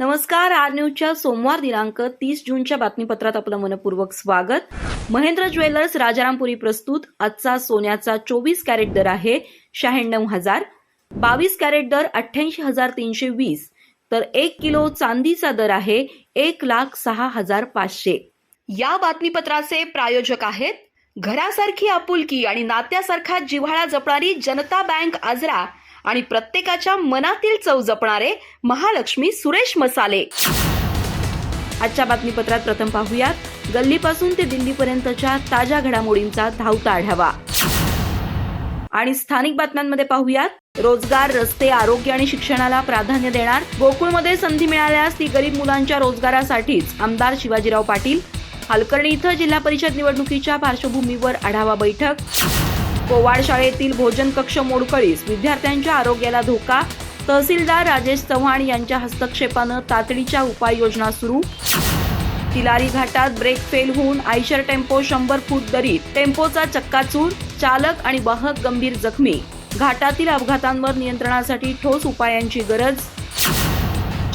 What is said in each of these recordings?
नमस्कार आर न्यूजच्या सोमवार दिनांक तीस जूनच्या बातमीपत्रात आपलं मनपूर्वक स्वागत. महेंद्र ज्वेलर्स राजारामपुरी प्रस्तुत. आजचा सोन्याचा चोवीस कॅरेट दर आहे शहाण्णव हजार. बावीस कॅरेट दर अठ्ठ्याऐंशी हजार तीनशे वीस. तर एक किलो चांदीचा दर आहे एक लाख सहा हजार पाचशे. या बातमीपत्राचे प्रायोजक आहेत. घरासारखी आपुलकी आणि नात्यासारखा जिव्हाळा जपणारी जनता बँक आजरा आणि प्रत्येकाच्या मनातील चव जपणारे महालक्ष्मी सुरेश मसाले. आजच्या बातमीपत्रात प्रथम पाहूयात. गल्लीपासून ते दिल्लीपर्यंतच्या ताज्या घडामोडींचा धावता आढावा. आणि स्थानिक बातम्यांमध्ये पाहूयात. रोजगार रस्ते आरोग्य आणि शिक्षणाला प्राधान्य देणार गोकुळमध्ये संधी मिळाल्यास ती गरीब मुलांच्या रोजगारासाठीच. आमदार शिवाजीराव पाटील हलकर्णी इथं जिल्हा परिषद निवडणुकीच्या पार्श्वभूमीवर आढावा बैठक. कोवाड शाळेतील भोजन कक्ष मोडकळीस विद्यार्थ्यांच्या आरोग्याला धोका तहसीलदार राजेश चव्हाण यांच्या हस्तक्षेपानं तातडीच्या उपाययोजना सुरू. तिलारी घाटात ब्रेक फेल होऊन आयशर टेम्पो शंभर फूट दरीत टेम्पोचा चक्काचूर चालक आणि वाहक गंभीर जखमी. घाटातील अपघातांवर नियंत्रणासाठी ठोस उपायांची गरज.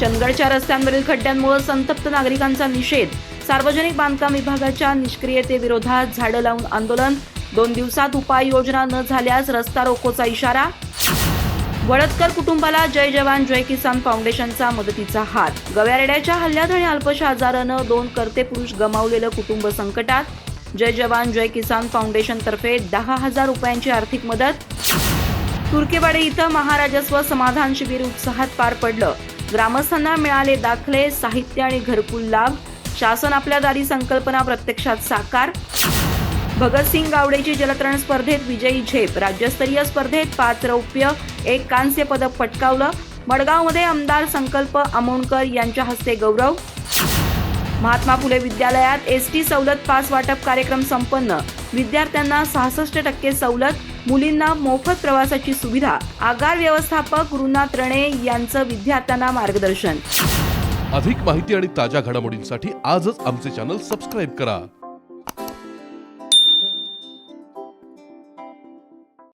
चंदगडच्या रस्त्यांवरील खड्ड्यांमुळे संतप्त नागरिकांचा निषेध. सार्वजनिक बांधकाम विभागाच्या निष्क्रियतेविरोधात झाडं लावून आंदोलन. दोन दिवसात उपाययोजना न झाल्यास रस्ता रोकोचा इशारा? वडतकर कुटुंबाला जय जवान जय किसान फाउंडेशनचा मदतीचा हात. गव्यारेड्याच्या हल्ल्यात आणि अल्पशा आजारानं दोन कर्ते पुरुष गमावलेलं कुटुंब संकटात. जय जवान जय किसान फाउंडेशनतर्फे दहा हजार रुपयांची आर्थिक मदत. तुर्केवाडी इथं महाराजस्व समाधान शिबिर उत्साहात पार पडलं. ग्रामस्थांना मिळाले दाखले साहित्य आणि घरकुल लाभ. शासन आपल्या दारी संकल्पना प्रत्यक्षात साकार. भगतसिंग गावडेची जलतरण स्पर्धेत विजयी झेप. राज्यस्तरीय स्पर्धेत पाच रौप्य एक कांस्य पदक पटकावलं. मडगावमध्ये आमदार संकल्प आमोणकर यांच्या हस्ते गौरव. महात्मा फुले विद्यालयात एस टी सवलत पास वाटप कार्यक्रम संपन्न. विद्यार्थ्यांना सहासष्ट टक्के सवलत मुलींना मोफत प्रवासाची सुविधा. आगार व्यवस्थापक गुरुनाथ रणे यांचं विद्यार्थ्यांना मार्गदर्शन. अधिक माहिती आणि ताज्या घडामोडींसाठी आजच आमचे चॅनल सबस्क्राईब करा.